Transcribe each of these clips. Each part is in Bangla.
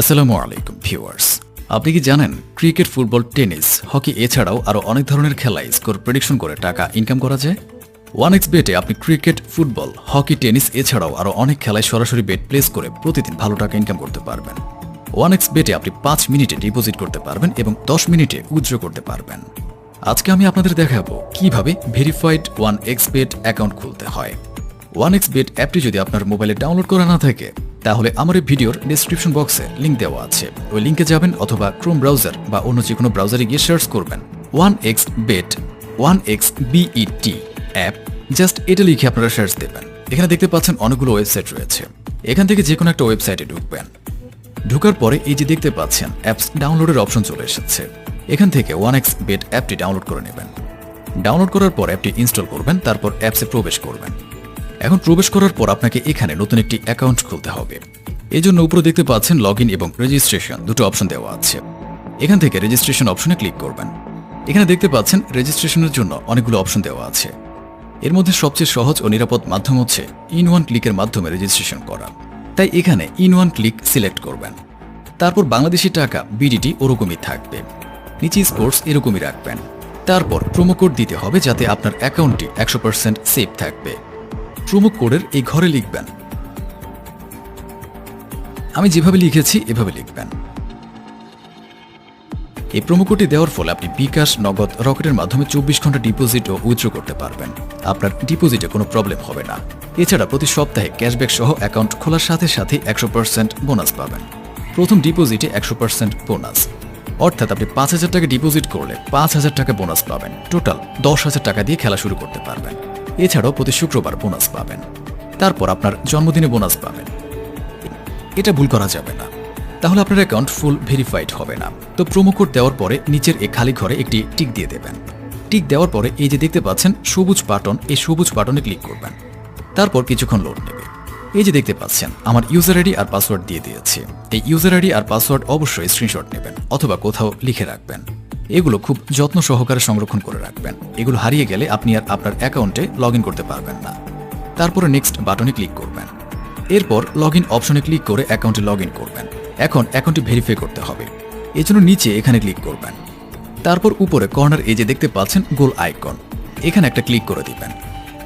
আসসালামু আলাইকুম, ভিউয়ার্স। আপনি কি জানেন, ক্রিকেট, ফুটবল, টেনিস, হকি এছাড়াও আরও অনেক ধরনের খেলায় স্কোর প্রেডিকশন করে টাকা ইনকাম করা যায়? ওয়ান এক্স বেটে আপনি ক্রিকেট, ফুটবল, হকি, টেনিস এছাড়াও আরও অনেক খেলায় সরাসরি বেট প্লেস করে প্রতিদিন ভালো টাকা ইনকাম করতে পারবেন। ওয়ান এক্স বেটে আপনি পাঁচ মিনিটে ডিপোজিট করতে পারবেন এবং দশ মিনিটে উইথড্র করতে পারবেন। আজকে আমি আপনাদের দেখাবো কীভাবে verified one X bet account খুলতে হয়। ওয়ান এক্স বেট অ্যাপটি যদি আপনার মোবাইলে ডাউনলোড করা না থাকে তাহলে আমার এই ভিডিওর ডিসক্রিপশন বক্সে লিঙ্ক দেওয়া আছে। ওই লিঙ্কে যাবেন অথবা ক্রোম ব্রাউজার বা অন্য যে কোনো ব্রাউজারে গিয়ে সার্চ করবেন। One X bet one X B E T app just এটা লিখে আপনারা সার্চ দেবেন। এখানে দেখতে পাচ্ছেন অনেকগুলো ওয়েবসাইট রয়েছে। এখান থেকে যে কোনো একটা ওয়েবসাইটে ঢুকবেন। ঢুকার পরে এই যে দেখতে পাচ্ছেন অ্যাপস ডাউনলোডের অপশন চলে এসেছে। এখান থেকে ওয়ান এক্স বেট অ্যাপটি ডাউনলোড করে নেবেন। ডাউনলোড করার পর অ্যাপটি ইনস্টল করবেন, তারপর অ্যাপসে প্রবেশ করবেন। এখন প্রবেশ করার পর আপনাকে এখানে নতুন একটি অ্যাকাউন্ট খুলতে হবে। এই জন্য উপরে দেখতে পাচ্ছেন লগ এবং রেজিস্ট্রেশন দুটো অপশন দেওয়া আছে। এখান থেকে রেজিস্ট্রেশন অপশনে ক্লিক করবেন। এখানে দেখতে পাচ্ছেন রেজিস্ট্রেশনের জন্য অনেকগুলো অপশন দেওয়া আছে। এর মধ্যে সবচেয়ে সহজ ও নিরাপদ মাধ্যম হচ্ছে ইন ওয়ান ক্লিকের মাধ্যমে রেজিস্ট্রেশন করা। তাই এখানে ইন ওয়ান ক্লিক সিলেক্ট করবেন। তারপর বাংলাদেশি টাকা বিডিটি ওরকমই থাকবে। নিচে স্পোর্টস এরকমই রাখবেন। তারপর প্রোমো কোড দিতে হবে যাতে আপনার অ্যাকাউন্টটি একশো পার্সেন্ট সেফ থাকবে। প্রোমো কোডের এই ঘরে লিখবেন। আমি যেভাবে লিখেছি, এভাবে লিখবেন। এই প্রোমো কোডটি দেওয়ার ফলে আপনি বিকাশ, নগদ, রকেটের মাধ্যমে চব্বিশ ঘণ্টা ডিপোজিট ও উইথড্র করতে পারবেন। আপনার ডিপোজিটে কোনো প্রবলেম হবে না। এছাড়া প্রতি সপ্তাহে ক্যাশব্যাক সহ অ্যাকাউন্ট খোলার সাথে সাথে একশো পার্সেন্ট বোনাস পাবেন। প্রথম ডিপোজিটে একশো পার্সেন্ট বোনাস। অর্থাৎ আপনি পাঁচ হাজার টাকা ডিপোজিট করলে পাঁচ হাজার টাকা বোনাস পাবেন। টোটাল দশ হাজার টাকা দিয়ে খেলা শুরু করতে পারবেন। এছাড়াও প্রতি শুক্রবার বোনাস পাবেন। তারপর আপনার জন্মদিনে বোনাস পাবেন। এটা ভুল করা যাবে না। তাহলে আপনার অ্যাকাউন্ট ফুল ভেরিফাইড হবে না। তো প্রোমো কোড দেওয়ার পরে নিচের এই খালি ঘরে একটি টিক দিয়ে দেবেন। টিক দেওয়ার পরে এই যে দেখতে পাচ্ছেন, সবুজ বাটন এই সবুজ বাটনে ক্লিক করবেন। তারপর কিছুক্ষণ লোড নেবে। এই যে দেখতে পাচ্ছেন, আমার ইউজার আইডি আর পাসওয়ার্ড দিয়ে দিয়েছে। এই ইউজার আইডি আর পাসওয়ার্ড অবশ্যই স্ক্রিনশট নেবেন অথবা কোথাও লিখে রাখবেন। এগুলো খুব যত্ন সহকারে সংরক্ষণ করে রাখবেন। এগুলো হারিয়ে গেলে আপনি আর আপনার অ্যাকাউন্টে লগ করতে পারবেন না। তারপরে নেক্সট বাটনে ক্লিক করবেন। এরপর লগ অপশনে ক্লিক করে অ্যাকাউন্টে লগ করবেন। এখন অ্যাকাউন্টটি ভেরিফাই করতে হবে। এজন্য নিচে এখানে ক্লিক করবেন। তারপর উপরে কর্নার এজে দেখতে পাচ্ছেন, গোল আইকন। এখানে একটা ক্লিক করে দিবেন।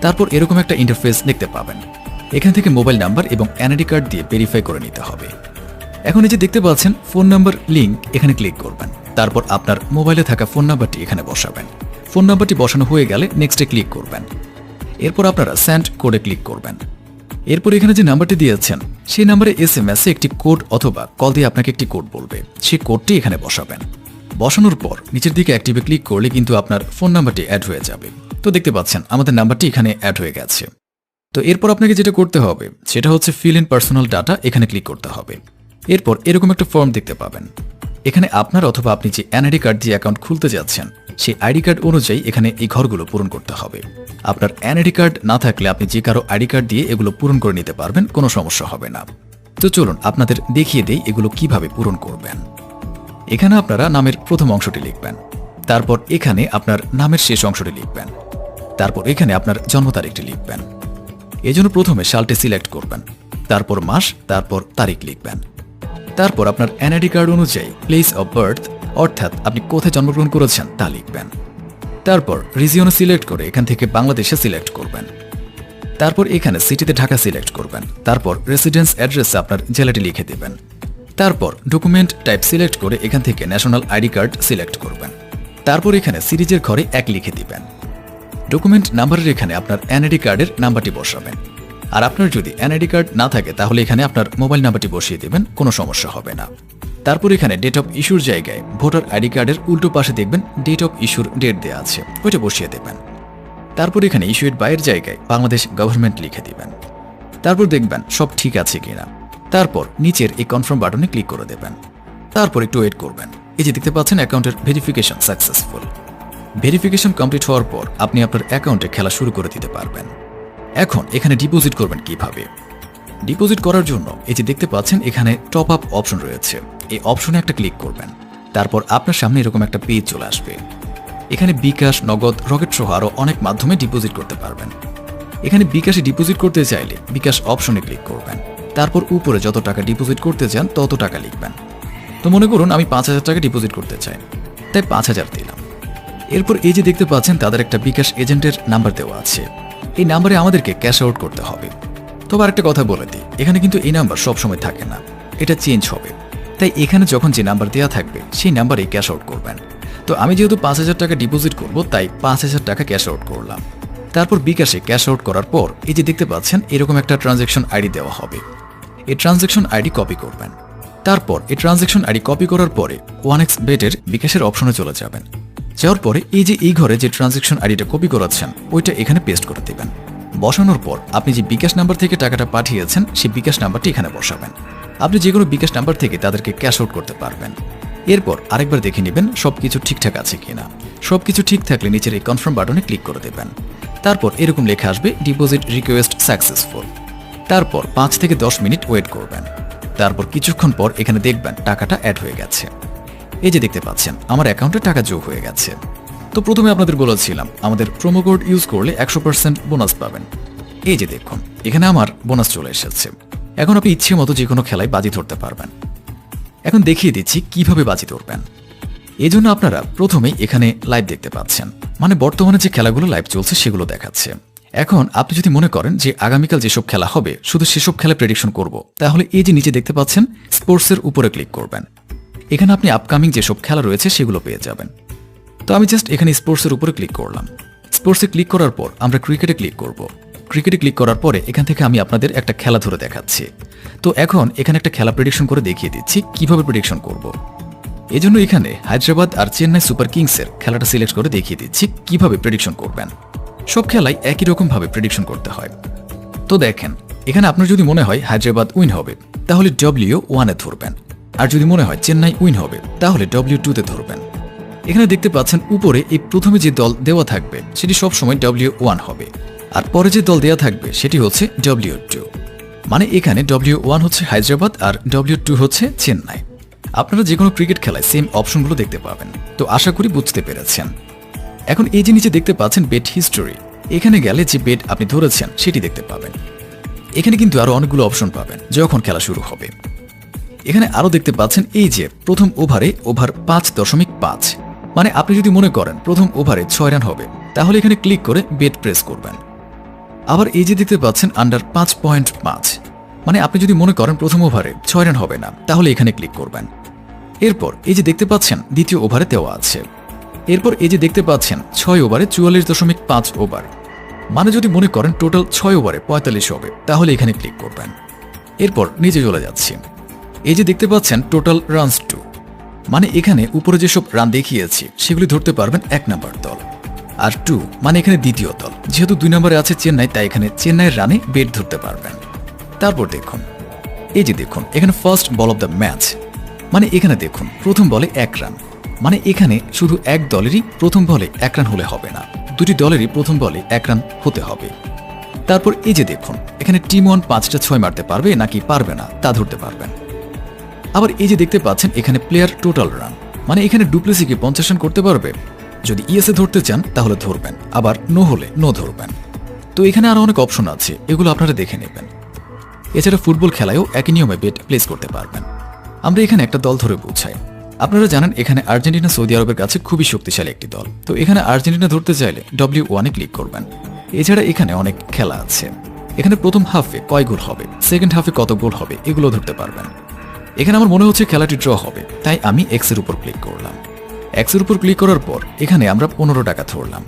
তারপর এরকম একটা ইন্টারফেস দেখতে পাবেন। এখান থেকে মোবাইল নাম্বার এবং এনআইডি কার্ড দিয়ে ভেরিফাই করে নিতে হবে। এখন এই যে দেখতে পাচ্ছেন ফোন নাম্বার লিঙ্ক এখানে ক্লিক করবেন। তারপর আপনার মোবাইলে থাকা ফোন নাম্বারটি এখানে বসাবেন। ফোন নাম্বারটি বসানো হয়ে গেলে নেক্সটে ক্লিক করবেন। এরপর আপনারা স্যান্ড কোডে ক্লিক করবেন। এরপর এখানে যে নাম্বারটি দিয়েছেন, সেই নাম্বারে এস এম এস একটি কোড অথবা কল দিয়ে আপনাকে একটি কোড বলবে। সেই কোডটি এখানে বসাবেন। বসানোর পর নিচের দিকে অ্যাক্টিভে ক্লিক করলে কিন্তু আপনার ফোন নাম্বারটি অ্যাড হয়ে যাবে। তো দেখতে পাচ্ছেন, আমাদের নাম্বারটি এখানে অ্যাড হয়ে গেছে। তো এরপর আপনাকে যেটা করতে হবে, সেটা হচ্ছে ফিল ইন পার্সোনাল ডাটা এখানে ক্লিক করতে হবে। এরপর এরকম একটা ফর্ম দেখতে পাবেন। এখানে আপনার অথবা আপনি যে এনআইডি কার্ড দিয়ে অ্যাকাউন্ট খুলতে যাচ্ছেন, সেই আইডি কার্ড অনুযায়ী এখানে এই ঘরগুলো পূরণ করতে হবে। আপনার এনআইডি কার্ড না থাকলে আপনি যে কারও আইডি কার্ড দিয়ে এগুলো পূরণ করে নিতে পারবেন, কোনো সমস্যা হবে না। তো চলুন, আপনাদের দেখিয়ে দেই এগুলো কীভাবে পূরণ করবেন। এখানে আপনারা নামের প্রথম অংশটি লিখবেন। তারপর এখানে আপনার নামের শেষ অংশটি লিখবেন। তারপর এখানে আপনার জন্ম তারিখটি লিখবেন। এজন্য প্রথমে সালটি সিলেক্ট করবেন। তারপর মাস, তারপর তারিখ লিখবেন। তারপর আপনার এনআইডি কার্ড অনুযায়ী প্লেস অফ বার্থ অর্থাৎ আপনি কোথায় জন্মগ্রহণ করেছেন তা লিখবেন। তারপর রিজিয়নে সিলেক্ট করে এখান থেকে বাংলাদেশে সিলেক্ট করবেন। তারপর এখানে সিটিতে ঢাকা সিলেক্ট করবেন। তারপর রেসিডেন্স অ্যাড্রেসে আপনার জেলাটি লিখে দেবেন। তারপর ডকুমেন্ট টাইপ সিলেক্ট করে এখান থেকে ন্যাশনাল আইডি কার্ড সিলেক্ট করবেন। তারপর এখানে সিরিজের ঘরে এক লিখে দিবেন। ডকুমেন্ট নাম্বারের এখানে আপনার এনআইডি কার্ডের নাম্বারটি বসাবেন। আর আপনার যদি এনআইডি কার্ড না থাকে, তাহলে এখানে আপনার মোবাইল নাম্বারটি বসিয়ে দেবেন, কোনো সমস্যা হবে না। তারপর এখানে ডেট অফ ইস্যুর জায়গায় ভোটার আইডি কার্ডের উল্টো পাশে দেখবেন ডেট অফ ইস্যুর ডেট দেওয়া আছে, ওইটা বসিয়ে দেবেন। তারপর এখানে ইস্যুয়ের বাইয়ের জায়গায় বাংলাদেশ গভর্নমেন্ট লিখে দিবেন। তারপর দেখবেন সব ঠিক আছে কিনা। তারপর নিচের এই কনফার্ম বাটনে ক্লিক করে দেবেন। তারপর একটু ওয়েট করবেন। এই যে দেখতে পাচ্ছেন অ্যাকাউন্টের ভেরিফিকেশন সাকসেসফুল ভেরিফিকেশন কমপ্লিট হওয়ার পর আপনি আপনার অ্যাকাউন্টে খেলা শুরু করে দিতে পারবেন। এখন এখানে ডিপোজিট করবেন কীভাবে? ডিপোজিট করার জন্য এই যে দেখতে পাচ্ছেন, এখানে টপ আপ অপশন রয়েছে। এই অপশনে একটা ক্লিক করবেন। তারপর আপনার সামনে এরকম একটা পেজ চলে আসবে। এখানে বিকাশ, নগদ, রকেট সহ আরও অনেক মাধ্যমে ডিপোজিট করতে পারবেন। এখানে বিকাশে ডিপোজিট করতে চাইলে বিকাশ অপশনে ক্লিক করবেন। তারপর উপরে যত টাকা ডিপোজিট করতে চান, তত টাকা লিখবেন। তো মনে করুন, আমি পাঁচ হাজার টাকা ডিপোজিট করতে চাই। তাই পাঁচ হাজার দিলাম। এরপর এই যে দেখতে পাচ্ছেন, তাদের একটা বিকাশ এজেন্টের নাম্বার দেওয়া আছে। এই নাম্বারে আমাদেরকে ক্যাশ আউট করতে হবে। তবে আরেকটা কথা বলে দিই, এখানে কিন্তু এই নাম্বার সবসময় থাকে না। এটা চেঞ্জ হবে। তাই এখানে যখন যে নাম্বার দেওয়া থাকবে, সেই নাম্বারেই ক্যাশ আউট করবেন। তো আমি যেহেতু পাঁচ হাজার টাকা ডিপোজিট করব, তাই পাঁচ হাজার টাকা ক্যাশ আউট করলাম। তারপর বিকাশে ক্যাশ আউট করার পর, এই যে দেখতে পাচ্ছেন, এরকম একটা ট্রানজ্যাকশন আইডি দেওয়া হবে। এই ট্রানজ্যাকশন আইডি কপি করবেন। তারপর এই ট্রানজ্যাকশন আইডি কপি করার পরে, ওয়ান এক্স বেটের বিকাশের অপশনে চলে যাবেন। যাওয়ার পরে এই যে এই ঘরে যে ট্রানজেকশন আইডিটা কপি করাচ্ছেন, ওইটা এখানে পেস্ট করে দিবেন। বসানোর পর আপনি যে বিকাশ নাম্বার থেকে টাকাটা পাঠিয়েছেন, সেই বিকাশ নাম্বারটি এখানে বসাবেন। আপনি যে কোনো বিকাশ নাম্বার থেকে তাদেরকে ক্যাশ আউট করতে পারবেন। এরপর আরেকবার দেখে নেবেন সবকিছু ঠিকঠাক আছে কিনা। সবকিছু ঠিক থাকলে নিচের এই কনফার্ম বাটনে ক্লিক করে দেবেন। তারপর এরকম লেখা আসবে ডিপোজিট রিকোয়েস্ট সাকসেসফুল তারপর পাঁচ থেকে দশ মিনিট ওয়েট করবেন। তারপর কিছুক্ষণ পর এখানে দেখবেন টাকাটা অ্যাড হয়ে গেছে। এই যে দেখতে পাচ্ছেন, আমার অ্যাকাউন্টে টাকা যোগ হয়ে গেছে। তো প্রথমে আপনাদের বলেছিলাম, আমাদের প্রোমো কোড ইউজ করলে একশো পার্সেন্ট বোনাস পাবেন। এই যে দেখুন, এখানে আমার বোনাস চলে এসেছে। এখন আপনি ইচ্ছে মতো যে কোনো খেলায় বাজি ধরতে পারবেন। এখন দেখিয়ে দিচ্ছি কীভাবে বাজি ধরবেন। এই জন্য আপনারা প্রথমেই এখানে লাইভ দেখতে পাচ্ছেন। মানে বর্তমানে যে খেলাগুলো লাইভ চলছে সেগুলো দেখাচ্ছে। এখন আপনি যদি মনে করেন যে আগামীকাল যেসব খেলা হবে, শুধু সেসব খেলা প্রেডিকশন করব, তাহলে এই যে নিচে দেখতে পাচ্ছেন স্পোর্টসের উপরে ক্লিক করবেন। এখানে আপনি আপকামিং যেসব খেলা রয়েছে সেগুলো পেয়ে যাবেন। তো আমি জাস্ট এখানে স্পোর্টসের উপরে ক্লিক করলাম। স্পোর্টসে ক্লিক করার পর আমরা ক্রিকেটে ক্লিক করব। ক্রিকেটে ক্লিক করার পরে এখান থেকে আমি আপনাদের একটা খেলা ধরে দেখাচ্ছি। তো এখন এখানে একটা খেলা প্রেডিকশন করে দেখিয়ে দিচ্ছি, কীভাবে প্রেডিকশন করব। এই জন্য এখানে হায়দ্রাবাদ আর চেন্নাই সুপার কিংসের খেলাটা সিলেক্ট করে দেখিয়ে দিচ্ছি, কীভাবে প্রেডিকশন করবেন। সব খেলাই একই রকমভাবে প্রেডিকশন করতে হয়। তো দেখেন, এখানে আপনার যদি মনে হয় হায়দ্রাবাদ উইন হবে, তাহলে ডব্লিউ ওয়ানে ধরবেন। আর যদি মনে হয় চেন্নাই উইন হবে, তাহলে ডব্লিউ টুতে ধরবেন। এখানে দেখতে পাচ্ছেন উপরে এই প্রথমে যে দল দেওয়া থাকবে, সেটি সবসময় ডব্লিউ ওয়ান হবে। আর পরে যে দল দেওয়া থাকবে, সেটি হচ্ছে ডব্লিউ টু মানে এখানে ডব্লিউ ওয়ান হচ্ছে হায়দ্রাবাদ আর ডব্লিউ টু হচ্ছে চেন্নাই। আপনারা যে কোনো ক্রিকেট খেলায় সেম অপশনগুলো দেখতে পাবেন। তো আশা করি বুঝতে পেরেছেন। এখন এই যে নিচে দেখতে পাচ্ছেন বেট হিস্টোরি এখানে গেলে যে বেট আপনি ধরেছেন, সেটি দেখতে পাবেন। এখানে কিন্তু আরও অনেকগুলো অপশন পাবেন, যখন খেলা শুরু হবে। এখানে আরও দেখতে পাচ্ছেন এই যে প্রথম ওভারে ওভার পাঁচ দশমিক পাঁচ। মানে আপনি যদি মনে করেন প্রথম ওভারে ছয় রান হবে, তাহলে এখানে ক্লিক করে বেট প্রেস করবেন। আবার এই যে দেখতে পাচ্ছেন আন্ডার পাঁচ পয়েন্ট পাঁচ। মানে আপনি যদি মনে করেন প্রথম ওভারে ছয় রান হবে না, তাহলে এখানে ক্লিক করবেন। এরপর এই যে দেখতে পাচ্ছেন দ্বিতীয় ওভারে দেওয়া আছে। এরপর এই যে দেখতে পাচ্ছেন ছয় ওভারে চুয়াল্লিশ দশমিক পাঁচ ওভার। মানে যদি মনে করেন টোটাল ছয় ওভারে পঁয়তাল্লিশ হবে, তাহলে এখানে ক্লিক করবেন। এরপর নিচে চলে যাচ্ছি। এই যে দেখতে পাচ্ছেন টোটাল রানস টু মানে এখানে উপরে যেসব রান দেখিয়েছি, সেগুলি ধরতে পারবেন এক নাম্বার দল। আর টু মানে এখানে দ্বিতীয় দল। যেহেতু দুই নম্বরে আছে চেন্নাই, তাই এখানে চেন্নাইয়ের রানে বেট ধরতে পারবেন। তারপর দেখুন, এই যে দেখুন, এখানে first ball of the match মানে এখানে দেখুন, প্রথম বলে এক রান মানে এখানে শুধু এক দলেরই প্রথম বলে এক রান হলে হবে না। দুটি দলেরই প্রথম বলে এক রান হতে হবে। তারপর এই যে দেখুন, এখানে টিম ওয়ান পাঁচটা ছয় মারতে পারবে নাকি পারবে না, তা ধরতে পারবেন। আবার এই যে দেখতে পাচ্ছেন, এখানে প্লেয়ার টোটাল রান মানে এখানে ডুপ্লেসি কি পঞ্চাশ রান করতে পারবে। যদি ইএসএ ধরতে চান, তাহলে ধরবেন। আবার নো হলে নো ধরবেন। তো এখানে আরও অনেক অপশন আছে, এগুলো আপনারা দেখে নেবেন। এছাড়া ফুটবল খেলায়ও একই নিয়মে বেট প্লেস করতে পারবেন। আমরা এখানে একটা দল ধরে বুঝাই আপনারা জানেন, এখানে আর্জেন্টিনা, সৌদি আরবের কাছে খুবই শক্তিশালী একটি দল। তো এখানে আর্জেন্টিনা ধরতে চাইলে ডব্লিউ ওয়ানে ক্লিক করবেন। এছাড়া এখানে অনেক খেলা আছে। এখানে প্রথম হাফে কয় গোল হবে? সেকেন্ড হাফে কত গোল হবে? এগুলো ধরতে পারবেন। এখানে আমার মনে হচ্ছে খেলাটি ড্র হবে, তাই আমি এক্সের উপর ক্লিক করলাম। এক্সের উপর ক্লিক করার পর এখানে আমরা পনেরো টাকা ধরলাম।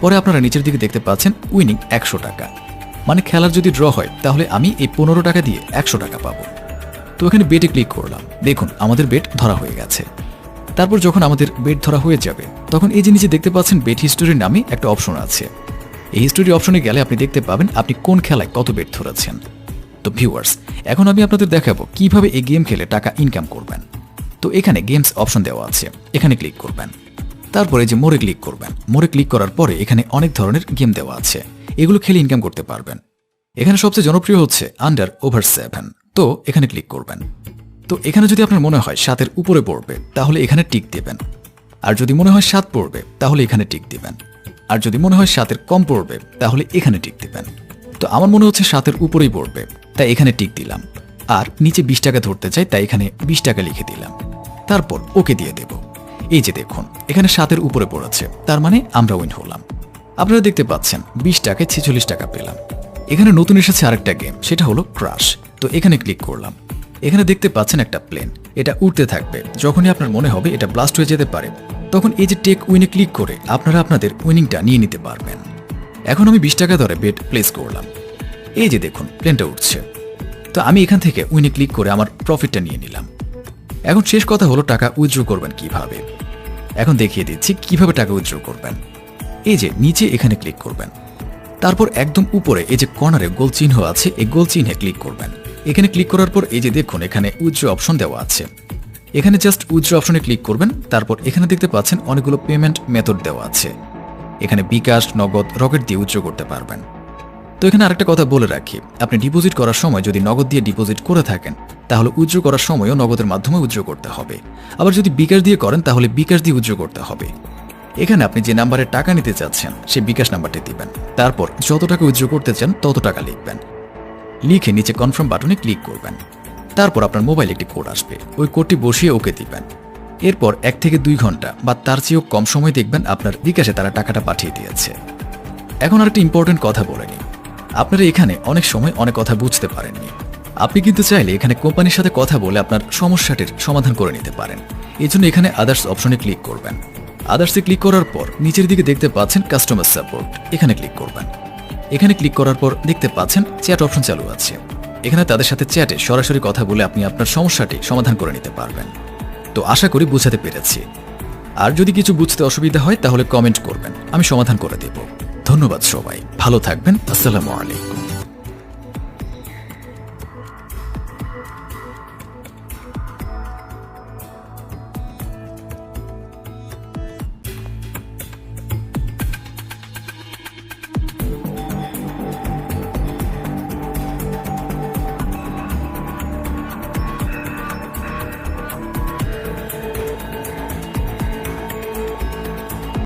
পরে আপনারা নিচের দিকে দেখতে পাচ্ছেন উইনিং একশো টাকা। মানে খেলার যদি ড্র হয়, তাহলে আমি এই পনেরো টাকা দিয়ে একশো টাকা পাবো। তো এখানে বেটে ক্লিক করলাম। দেখুন, আমাদের বেট ধরা হয়ে গেছে। তারপর যখন আমাদের বেট ধরা হয়ে যাবে, তখন এই নিচে দেখতে পাচ্ছেন বেট হিস্টোরির নামে একটা অপশন আছে। এই হিস্টোরি অপশনে গেলে আপনি দেখতে পাবেন আপনি কোন খেলায় কত বেট ধরেছেন। তো ভিউয়ার্স এখন আমি আপনাদের দেখাবো কীভাবে এই গেম খেলে টাকা ইনকাম করবেন। তো এখানে গেমস অপশন দেওয়া আছে, এখানে ক্লিক করবেন। তারপরে যে মোড়ে ক্লিক করবেন মোড়ে ক্লিক করার পরে এখানে অনেক ধরনের গেম দেওয়া আছে, এগুলো খেলে ইনকাম করতে পারবেন। এখানে সবচেয়ে জনপ্রিয় হচ্ছে আন্ডার ওভার সেভেন তো এখানে ক্লিক করবেন। তো এখানে যদি আপনার মনে হয় সাতের উপরে পড়বে, তাহলে এখানে টিক দেবেন। আর যদি মনে হয় সাত পড়বে, তাহলে এখানে টিক দিবেন। আর যদি মনে হয় সাতের কম পড়বে, তাহলে এখানে টিক দিবেন। তো আমার মনে হচ্ছে সাতের উপরেই পড়বে। তাই এখানে টিক দিলাম। আর নিচে বিশ টাকা ধরতে চাই, তাই এখানে বিশ টাকা লিখে দিলাম। তারপর ওকে দিয়ে দেব। এই যে দেখুন, এখানে সাতের উপরে পড়েছে। তার মানে আমরা উইন হলাম। আপনারা দেখতে পাচ্ছেন, বিশ টাকায় ছেচল্লিশ টাকা পেলাম। এখানে নতুন এসেছে আরেকটা গেম সেটা হলো ক্রাশ তো এখানে ক্লিক করলাম। এখানে দেখতে পাচ্ছেন একটা প্লেন এটা উঠতে থাকবে। যখনই আপনার মনে হবে এটা ব্লাস্ট হয়ে যেতে পারে। তখন এই যে টেক উইনে ক্লিক করে আপনারা আপনাদের উইনিংটা নিয়ে নিতে পারবেন। এখন আমি বিশ টাকা ধরে বেট প্লেস করলাম। এই যে দেখুন প্লেনটা উঠছে। তো আমি এখান থেকে উইনে ক্লিক করে আমার প্রফিটটা নিয়ে নিলাম। এখন শেষ কথা হলো টাকা উইথড্র করবেন কীভাবে? এখন দেখিয়ে দিচ্ছি কীভাবে টাকা উইথড্র করবেন। এই যে নিচে এখানে ক্লিক করবেন। তারপর একদম উপরে এই যে কর্নারে গোল চিহ্ন আছে, এই গোল চিহ্নে ক্লিক করবেন। এখানে ক্লিক করার পর এই যে দেখুন, এখানে উইথড্র অপশন দেওয়া আছে। এখানে জাস্ট উইথড্র অপশনে ক্লিক করবেন, তারপর এখানে দেখতে পাচ্ছেন অনেকগুলো পেমেন্ট মেথড দেওয়া আছে। এখানে বিকাশ নগদ, রকেট দিয়ে উইথড্র করতে পারবেন। তো এখানে আরেকটা কথা বলে রাখি, আপনি ডিপোজিট করার সময় যদি নগদ দিয়ে ডিপোজিট করে থাকেন, তাহলে উইথড্র করার সময়ও নগদের মাধ্যমে উইথড্র করতে হবে। আবার যদি বিকাশ দিয়ে করেন, তাহলে বিকাশ দিয়ে উইথড্র করতে হবে। এখানে আপনি যে নাম্বারে টাকা নিতে চাচ্ছেন, সেই বিকাশ নাম্বারটি দিবেন। তারপর যত টাকা উইথড্র করতে চান, তত টাকা লিখবেন। লিখে নিচে কনফার্ম বাটনে ক্লিক করবেন। তারপর আপনার মোবাইলে একটি কোড আসবে। ওই কোডটি বসিয়ে ওকে দিবেন। এরপর এক থেকে দুই ঘণ্টা বা তার চেয়েও কম সময় দেখবেন আপনার বিকাশে তারা টাকাটা পাঠিয়ে দিয়েছে। এখন আরেকটি ইম্পর্টেন্ট কথা বলে নিই। আপনারা এখানে অনেক সময় অনেক কথা বুঝতে পারেননি। আপনি কিন্তু চাইলে এখানে কোম্পানির সাথে কথা বলে আপনার সমস্যাটির সমাধান করে নিতে পারেন। এই জন্য এখানে আদার্স অপশনে ক্লিক করবেন। আদার্সে ক্লিক করার পর নিচের দিকে দেখতে পাচ্ছেন কাস্টমার সাপোর্ট এখানে ক্লিক করবেন। এখানে ক্লিক করার পর দেখতে পাচ্ছেন চ্যাট অপশন চালু আছে। এখানে তাদের সাথে চ্যাটে সরাসরি কথা বলে আপনি আপনার সমস্যাটি সমাধান করে নিতে পারবেন। তো আশা করি বুঝাতে পেরেছি। আর যদি কিছু বুঝতে অসুবিধা হয় তাহলে কমেন্ট করবেন, আমি সমাধান করে দেব। ধন্যবাদ সবাই, ভালো থাকবেন, আসসালামু আলাইকুম।